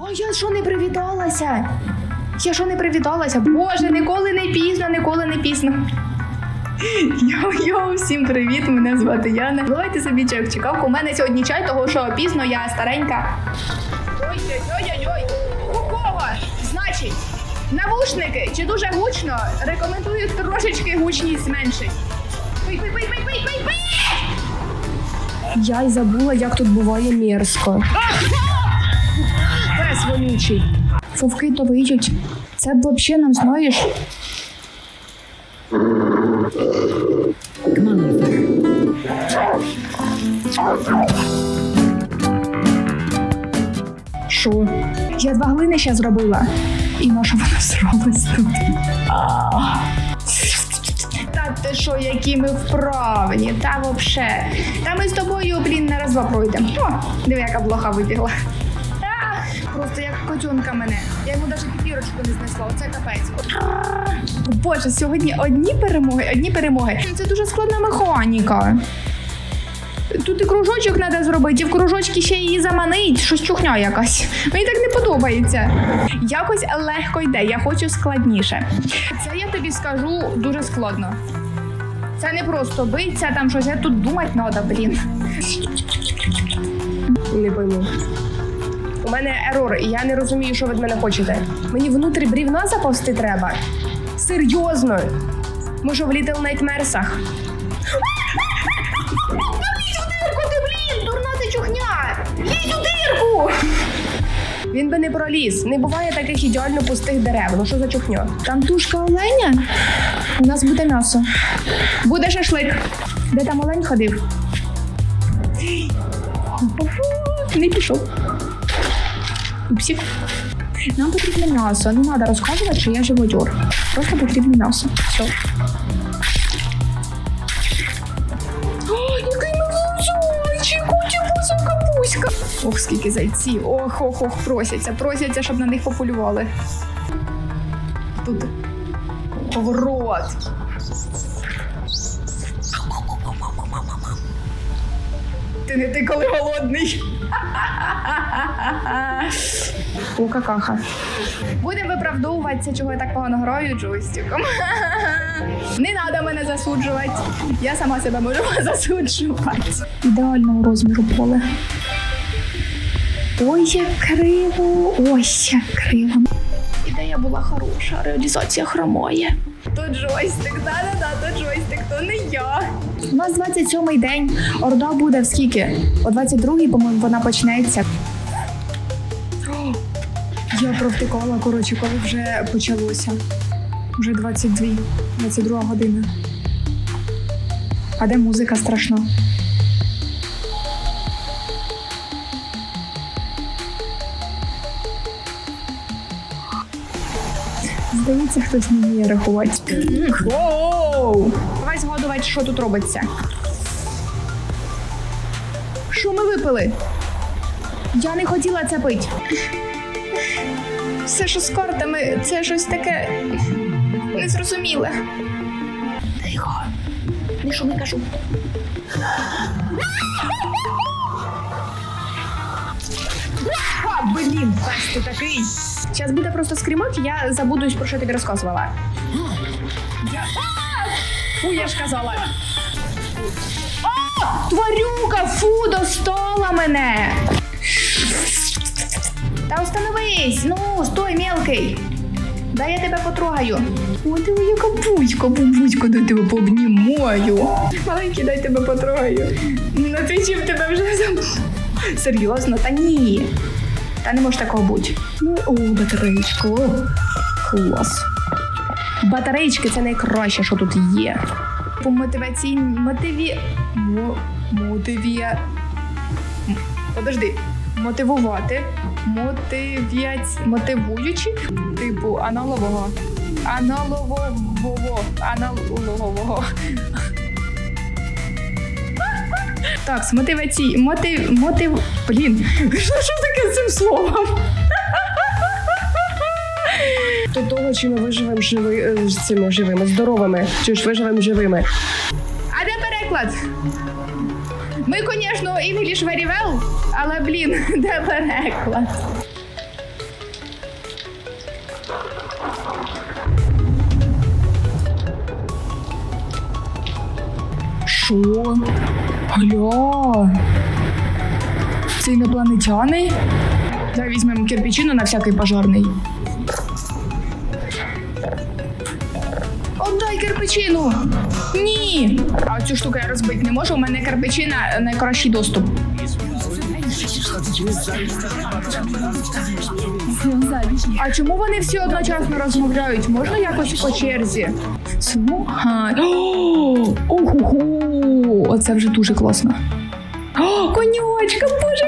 Ой, я що не привіталася? Я що не привіталася? Боже, ніколи не пізно, ніколи не пізно. Йо-йо, всім привіт! Мене звати Яна. Давайте собі чек чекав. У мене сьогодні чай, того що пізно я старенька. Ой-ой-ой-ой! У кого? Значить, навушники чи дуже гучно? Рекомендую трошечки гучність зменшити. Пий, пий, пий, пий, пий, пий, пий! Я й забула, як тут буває мерзко. Вонючий. Вовки то виють. Це б взагалі нам знаєш. Що? Я два глини ще зробила. І на що вона зробилась тут? Та ти що, які ми вправні, та вообще. Та ми з тобою, блін, на раз-два пройдемо. О, диви, яка блоха вибігла. Просто як котенка мене. Я йому навіть піпірочку не знесла, оце капець. Боже, сьогодні одні перемоги, одні перемоги. Це дуже складна механіка. Тут і кружочок треба зробити, і в кружочки ще її заманить, щось чухня якась. Мені так не подобається. Якось легко йде, я хочу складніше. Це я тобі скажу дуже складно. Це не просто биться, там щось, а тут думати треба, блін. Не пойму. У мене ерор, і я не розумію, що ви від мене хочете. Мені внутрі брівна заповзти треба. Серйозно. Ми що в Little Nightmares'ах? Лізь у дирку, ти, блін, дурна ти чухня! Лізь у дирку! Він би не проліз. Не буває таких ідеально пустих дерев. Ну що за чухньо? Там тушка оленя. У нас буде м'ясо. Буде шашлик. Де там олень ходив? Не пішов. Упсік. Нам потрібне м'ясо. Не треба розказувати, що я живодьор. Просто потрібне м'ясо. Все. Який зайчик, кутя капуська. Ох, скільки зайців. Ох, ох, ох, просяться, просяться, щоб на них пополювали. Тут поворот. Ти не ти коли голодний. О, какаха. Будемо виправдовуватися, чого я так погано граю джойстиком. Не треба мене засуджувати. Я сама себе можу засуджувати. Ідеального розміру поле. Ой, як криво, ой, як криво. Ідея була хороша, реалізація хромає. То джойстик, да-да-да, то джойстик, то не я. У нас 27-й день. Орда буде в скільки? О 22-й, по-моєму, вона почнеться. Я провтикала, коротше, коли вже почалося. Вже 22, 22 година. А де музика страшна? Здається, хтось не вміє рахувати. Воу! Давай згадувати, що тут робиться. Що ми випили? Я не хотіла це пити. Все, що з картами, це щось таке незрозуміле. Тихо. Не що не кажу. А, блін, пес ти такий. Зараз буде просто скрімок, я забудусь, про що тобі розказувала. Я... Фу, я ж казала. О, тварюка, фу, достала мене. Та остановись, ну, стой, мелкий. Дай я тебе потрогаю. О, диви, яка бузька, бубуська, дай тебе пообнімаю. Маленький, дай тебе потрогаю. На твічі в тебе вже забув. Серйозно, та ні. Та не може такого бути. Ну, о, батареєчка. Клас. Батареєчки це найкраще, що тут є. По мотиваційній мотиві. Мо... Мотиві. Подожди. Мотивувати. Мотивіць... Мотивуючи. Типу аналогового. Аналогового. Аналогового. Так, з мотивацій. Мотив. Мотив. Блін. Що, що таке з цим словом? До того, чи ми виживемо живи, е, з цими живими, здоровими, чи ж виживемо живими. А де переклад? Ми, звісно, English very well, але блін, де переклад. Що? Гля? Це інопланетяни? Та візьмемо кирпичину на всякий пожарний. Кирпичину! Ні! А цю штуку я розбити не можу. У мене кирпичина найкращий доступ. А чому вони всі одночасно розмовляють? Можна якось по черзі? Слухай. Ого! Оце вже дуже класно. О, конючка, боже,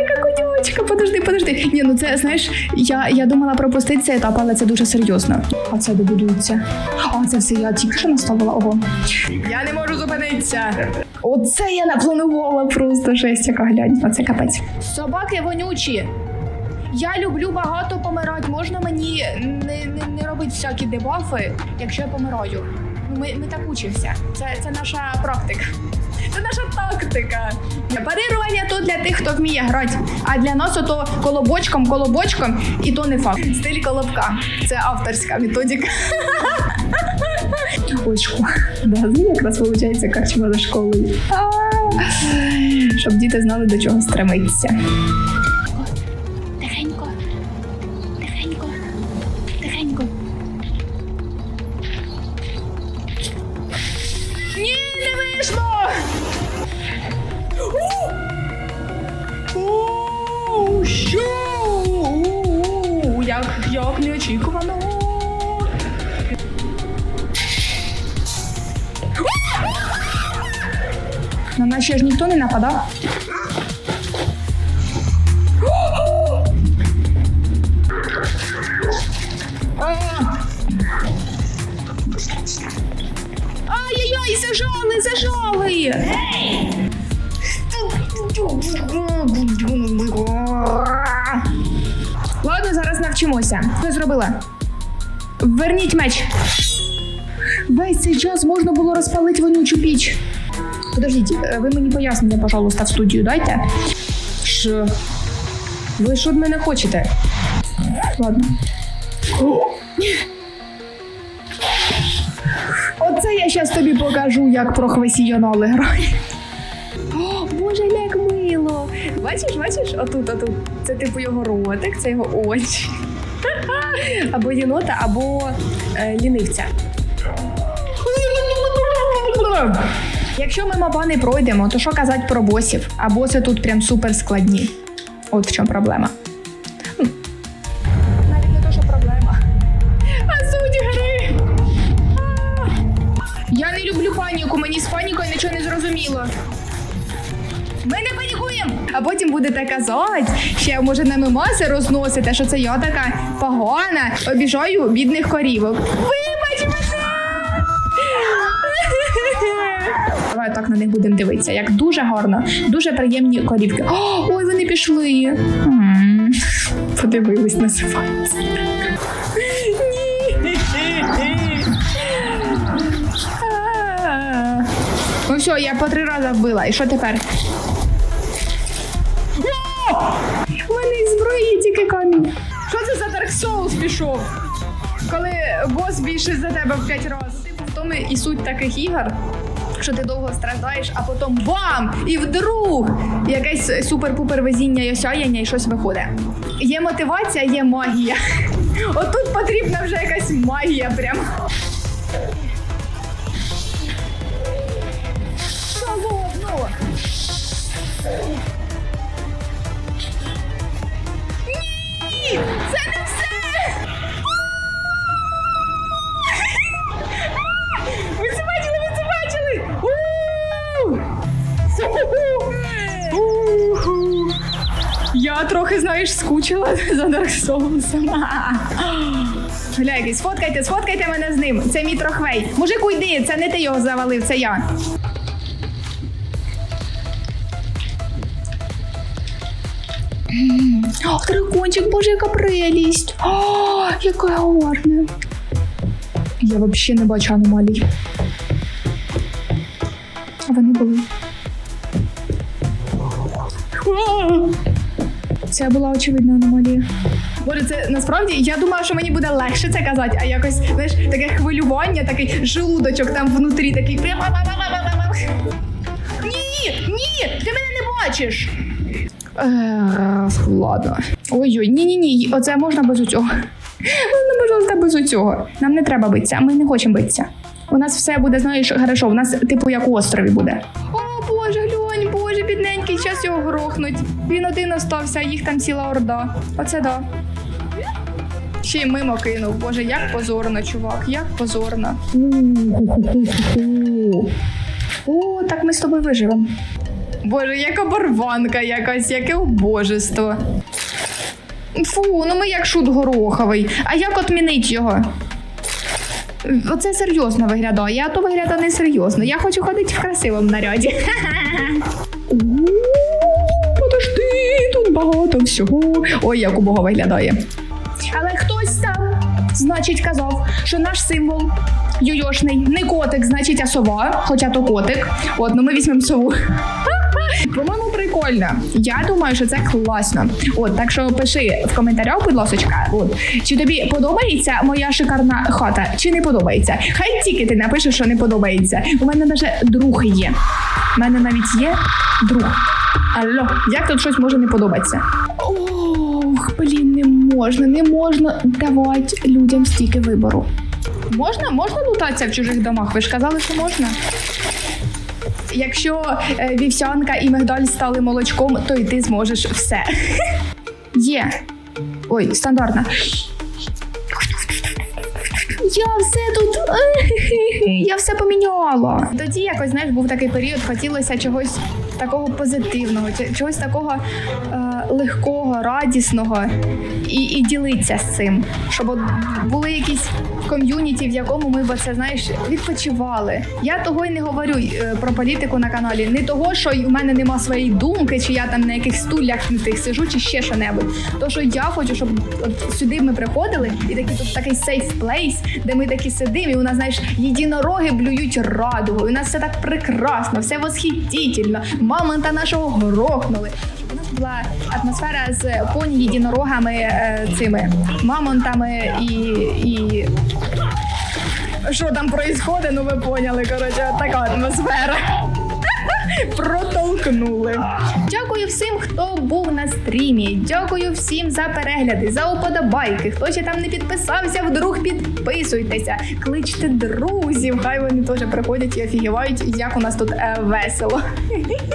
конючка! Подожди, подожди. Ні, ну це знаєш, я, я думала пропустити цей етап, але це дуже серйозно. А це добудується. А це все я тільки що наставила. Ого. Я не можу зупинитися. Оце я напланувала просто жесть, яка глянь. Оце капець. Собаки вонючі. Я люблю багато помирати. Можна мені не, не, не робити всякі дебафи, якщо я помираю. Ми, ми так учимося. Це, це наша практика. Це наша тактика. Парирування то для тих, хто вміє грати. А для нас ото колобочком, колобочком, і то не факт. Стиль колобка. Це авторська методика. Очку. Да, якраз виходить карчма за школою. Щоб діти знали, до чого стремитися. Тихенько. Тихенько. Тихенько. Ні, ніхто нападав. Ай-яй-яй, зажали, зажали! Ладно, зараз навчимося. Що зробила? Верніть меч. Весь цей час можна було розпалити вонючу піч. Подождіть, е, ви мені пояснення, пожалуйста, в студію дайте. Що? Ви що від мене хочете? Ладно. Оце я зараз тобі покажу, як професіонали грають. О, Боже, як мило. Бачиш, бачиш, отут, отут. Це типу його ротик, це його очі. Або єнота, або е, лінивця. Якщо ми мапа не пройдемо, то що казати про босів? А боси тут прям супер складні. От в чому проблема. Навіть не то, що проблема. А суть гри. Я не люблю паніку, мені з панікою нічого не зрозуміло. Ми не панікуємо! А потім будете казати, ще може на мемаси розносите, що це я така погана, обіжаю бідних корівок. Вибач них будемо дивитися. Як дуже гарно, дуже приємні корівки. О, ой, вони пішли. Подивились, називається. Ну все, я по три рази вбила. І що тепер? У мене із зброї тільки камінь. Що це за Dark Souls пішов? Коли бос більше за тебе в п'ять разів. Типу, в тому і суть таких ігор, що ти довго страждаєш, а потім бам! І вдруг якесь супер-пупер везіння і осяяння і щось виходить. Є мотивація, є магія. Отут потрібна вже якась магія прям. Скучила за Dark Souls. Гля, якийсь, сфоткайте, сфоткайте мене з ним. Це мій трохвей. Мужик, уйди, це не ти його завалив, це я. М, дракончик, боже, яка прелість. О, яка гарна. Я взагалі не бачу аномалій. Вони були. Це була очевидна аномалія. Боже, це насправді я думала, що мені буде легше це казати, а якось знаєш, таке хвилювання, такий желудочок там внутрі, такий. Ні, ні, ти мене не бачиш. Ладно. Ой-ой, ні-ні-ні, оце можна без цього. Можна без цього. Нам не треба битися, ми не хочемо битися. У нас все буде, знаєш, хорошо, у нас типу як у острові буде. Бідненький, його грохнуть. Він один остався, а їх там ціла орда. Оце да. Ще й мимо кинув. Боже, як позорно, чувак, як позорно. О, так ми з тобою виживемо. Боже, як оборванка якась, яке убожество. Фу, ну ми як шут гороховий. А як отмінить його? Оце серйозно виглядає, а то виглядає не серйозно. Я хочу ходити в красивому наряді. У, багато всього. Ой, як убого виглядає. Але хтось там, значить, казав, що наш символ йойошний не котик, значить, а сова, хоча то котик. От, ну ми візьмемо сову. По-моєму, прикольно. Я думаю, що це класно. От, так що пиши в коментарях, будь ласка, от, чи тобі подобається моя шикарна хата, чи не подобається. Хай тільки ти напишеш, що не подобається. У мене навіть друг є. У мене навіть є друг. Алло, як тут щось може не подобатися? Ох, блін, не можна, не можна давати людям стільки вибору. Можна? Можна лутатися в чужих домах? Ви ж казали, що можна. Якщо е, вівсянка і мигдаль стали молочком, то й ти зможеш все. Є. Ой, стандартна. Я все тут. Я все поміняла. Тоді якось, знаєш, був такий період, хотілося чогось такого позитивного, чогось такого е, легкого, радісного і, і ділитися з цим. Щоб от були якісь ком'юніті, в якому ми б це знаєш відпочивали. Я того й не говорю е, про політику на каналі. Не того, що в мене нема своєї думки, чи я там на яких стульях не тих сижу, чи ще що небудь. То що я хочу, щоб от сюди ми приходили, і такий тут такий safe place, де ми такі сидимо, і у нас знаєш єдинороги блюють радугу. І у нас все так прекрасно, все восхитительно. Мамонта нашого грохнули. Була атмосфера з поні єдинорогами е, цими мамонтами і. і... Що там происходить, ну ви поняли, коротше, така атмосфера. Протолкнули. Дякую всім, хто був на стрімі. Дякую всім за перегляди, за уподобайки. Хто ще там не підписався, вдруг підписуйтеся, кличте друзів. Хай вони теж приходять і офігівають, як у нас тут е, весело.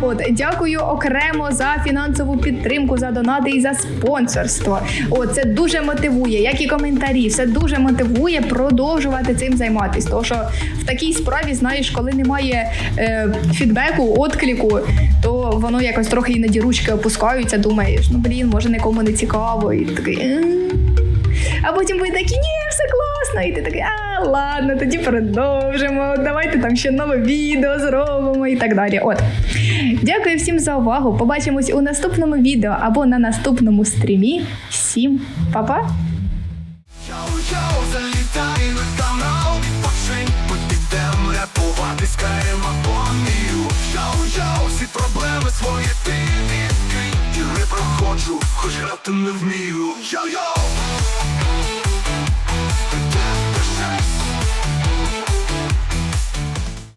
От, дякую окремо за фінансову підтримку, за донати і за спонсорство. От, це дуже мотивує, як і коментарі. Все дуже мотивує продовжувати цим займатися. Тому що в такій справі, знаєш, коли немає е, фідбеку, откліку, то воно якось трохи іноді ручки опускаються. Думаєш, ну блін, може нікому не цікаво, і такий. А потім ви такі, ні, все класно. І ти такий, а ладно, тоді продовжимо. Давайте там ще нове відео зробимо і так далі. От. Дякую всім за увагу. Побачимось у наступному відео або на наступному стрімі. Всім па-па! Чау-чау, залітай на канал Відпочинь, ми підемо рятувати скаємо помію Чау-чау, всі проблеми свої ти відкрий І проходжу, хоч грати не вмію Йо-йо